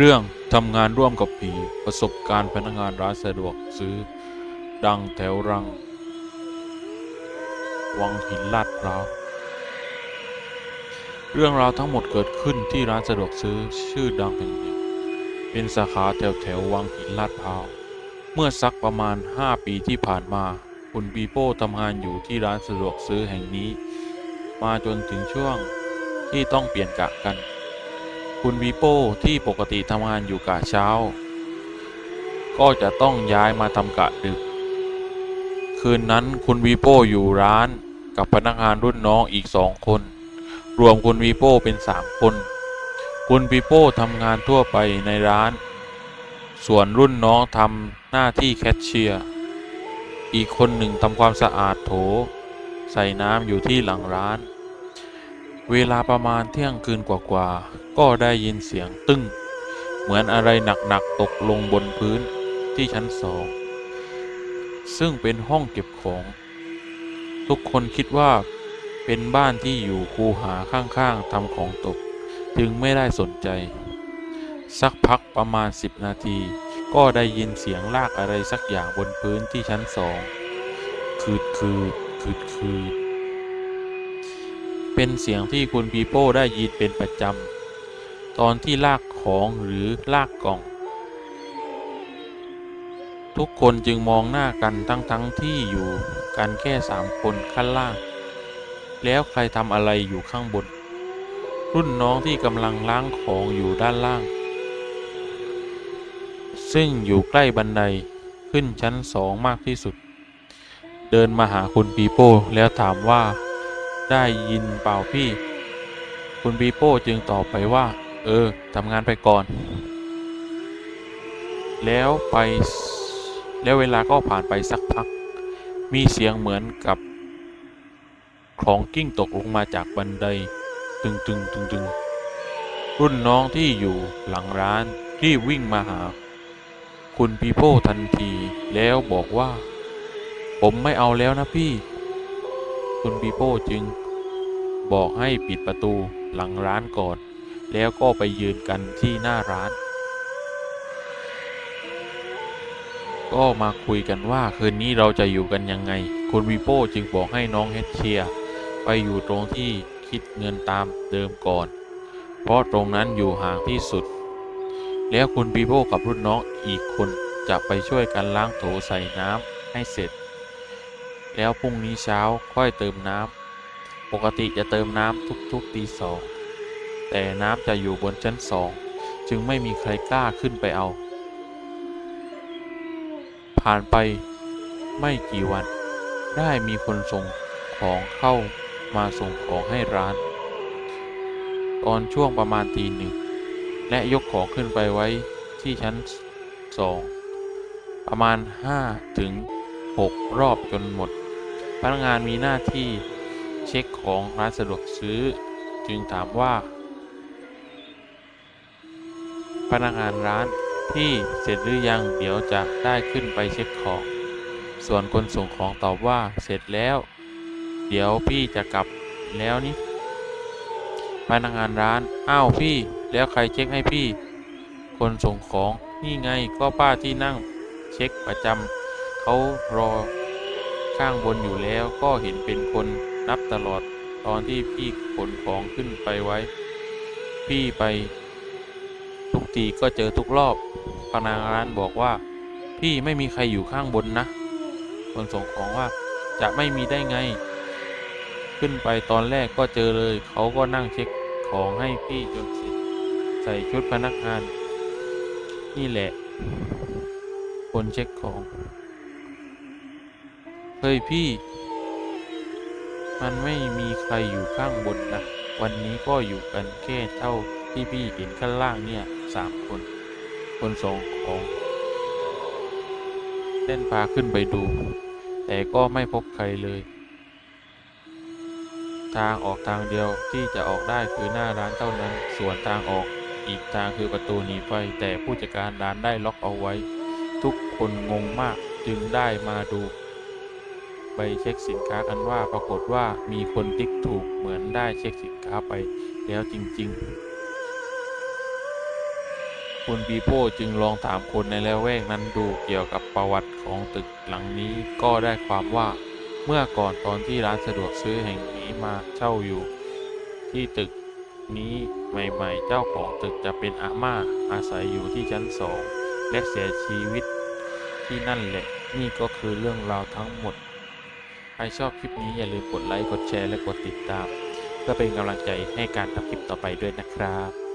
เรื่องทำงานร่วมกับผีประสบการณ์พนักงานร้านสะดวกซื้อ ดังแถวรัง วังหินลาดพร้าวเรื่องราวทั้งหมดเกิดขึ้นที่ร้านสะดวกซื้อชื่อดังแห่งหนึ่ง เป็นสาขาแถวแถววังหินลาดพร้าวเมื่อสักประมาณ 5 ปีที่ผ่านมา คุณปีโป้ทำงานอยู่ที่ร้านสะดวกซื้อแห่งนี้ มาจนถึงช่วงที่ต้องเปลี่ยนกะกัน คุณวีโป้ที่ปกติทำงานอยู่กะเช้า ก็จะต้องย้ายมาทำกะดึก คืนนั้นคุณวีโป้อยู่ร้านกับพนักงานรุ่นน้องอีกสองคน รวมคุณวีโป้เป็นสามคน คุณวีโป้ทำงานทั่วไปในร้าน ส่วนรุ่นน้องทำหน้าที่แคชเชียร์ อีกคนหนึ่งทำความสะอาดโถ ใส่น้ำอยู่ที่หลังร้าน เวลาประมาณเที่ยงคืนกว่าๆ ก็ได้ยินเสียงตึ้ง เหมือนอะไรหนักๆ ตกลงบนพื้นที่ชั้นสอง ซึ่งเป็นห้องเก็บของ ทุกคนคิดว่าเป็นบ้านที่อยู่คูหาข้างๆทำของตก จึงไม่ได้สนใจ สักพักประมาณ 10 นาที ก็ได้ยินเสียงลากอะไรสักอย่างบนพื้นที่ชั้นสอง คืดคืดคืดคืด เป็นเสียงที่คุณปีโป้ได้ยินเป็นประจำตอนที่ลากของหรือลากกล่อง ทุกคนจึงมองหน้ากันทั้งทั้งที่อยู่กันแค่สามคนขั้นล่าง แล้วใครทำอะไรอยู่ข้างบน รุ่นน้องที่กำลังล้างของอยู่ด้านล่าง ซึ่งอยู่ใกล้บันไดขึ้นชั้นสองมากที่สุด เดินมาหาคุณปีโป้แล้วถามว่า ได้ยินเปล่าพี่ คุณปีโป้จึงตอบไปว่า เออทำงานไปก่อน แล้วไปแล้วเวลาก็ผ่านไปสักพัก มีเสียงเหมือนกับของกิ้งตกลงมาจากบันได ตึงตึงตึงตึงรุ่นน้องที่อยู่หลังร้านรีบวิ่งมาหา คุณปีโป้ทันทีแล้วบอกว่า ผมไม่เอาแล้วนะพี่ คุณปีโป้จึง บอกให้ปิดประตูหลังร้านก่อน แล้วก็ไปยืนกันที่หน้าร้าน ก็มาคุยกันว่าคืนนี้เราจะอยู่กันยังไง คุณวีโป้จึงบอกให้น้องเฮดเชียร์ไปอยู่ตรงที่คิดเงินตามเดิมก่อน เพราะตรงนั้นอยู่ห่างที่สุด แล้วคุณปีโป้กับรุ่นน้องอีกคนจะไปช่วยกันล้างโถใส่น้ำให้เสร็จ แล้วพรุ่งนี้เช้าค่อยเติมน้ำ ปกติจะเติมน้ำทุกๆตีสอง แต่น้ำจะอยู่บนชั้นสอง จึงไม่มีใครกล้าขึ้นไปเอา ผ่านไปไม่กี่วัน ได้มีคนส่งของเข้ามาส่งของให้ร้าน ตอนช่วงประมาณตีหนึ่ง และยกของขึ้นไปไว้ที่ชั้นสอง ประมาณ 5 ถึง 6 รอบจนหมด พนักงานมีหน้าที่เช็คของร้านสะดวกซื้อ จึงถามว่า พนักงานร้านพี่เสร็จหรือยังเดี๋ยวจะได้ขึ้นไปเช็คของ ส่วนคนส่งของตอบว่าเสร็จแล้ว เดี๋ยวพี่จะกลับแล้วนี่พนักงานร้านอ้าวพี่แล้วใครเช็คให้พี่ คนส่งของนี่ไงก็ป้าที่นั่งเช็คประจำเขารอ ข้างบนอยู่แล้วก็เห็นเป็นคนนับตลอดตอนที่พี่ขนของขึ้นไปไว้ พี่ไป ทุกทีก็เจอทุกรอบพนักงานบอกว่า พี่ไม่มีใครอยู่ข้างบนนะ คนส่งของว่าจะไม่มีได้ไง ขึ้นไปตอนแรกก็เจอเลย เขาก็นั่งเช็คของให้พี่จนเสร็จใส่ชุดพนักงาน นี่แหละ คนเช็คของ เฮ้ยพี่ มันไม่มีใครอยู่ข้างบนนะ วันนี้ก็อยู่กันแค่เท่าที่พี่เห็นข้างล่างเนี่ยสามคน คนส่งของเล่นพาขึ้นไปดู แต่ก็ไม่พบใครเลย ทางออกทางเดียวที่จะออกได้คือหน้าร้านเท่านั้น ส่วนทางออกอีกทางคือประตูหนีไฟ แต่ผู้จัดการร้านได้ล็อกเอาไว้ ทุกคนงงมากจึงได้มาดู ไปเช็คสินค้ากันว่าปรากฏว่ามีคนติ๊กถูกเหมือนได้เช็คสินค้าไปแล้วจริง ๆ คุณปีโป้จึงลองถามคนในละแวกนั้นดูเกี่ยวกับประวัติของตึกหลังนี้ก็ได้ความว่าเมื่อก่อนตอนที่ร้านสะดวกซื้อแห่งนี้มาเช่าอยู่ ที่ตึกนี้ใหม่ๆ เจ้าของตึกจะเป็นอาม่าอาศัยอยู่ที่ชั้นสองและเสียชีวิตที่นั่นแหละนี่ก็คือเรื่องราวทั้งหมด ใครชอบคลิปนี้อย่าลืมกดไลค์ กดแชร์ และกดติดตาม เพื่อเป็นกำลังใจให้การทำคลิปต่อไปด้วยนะครับ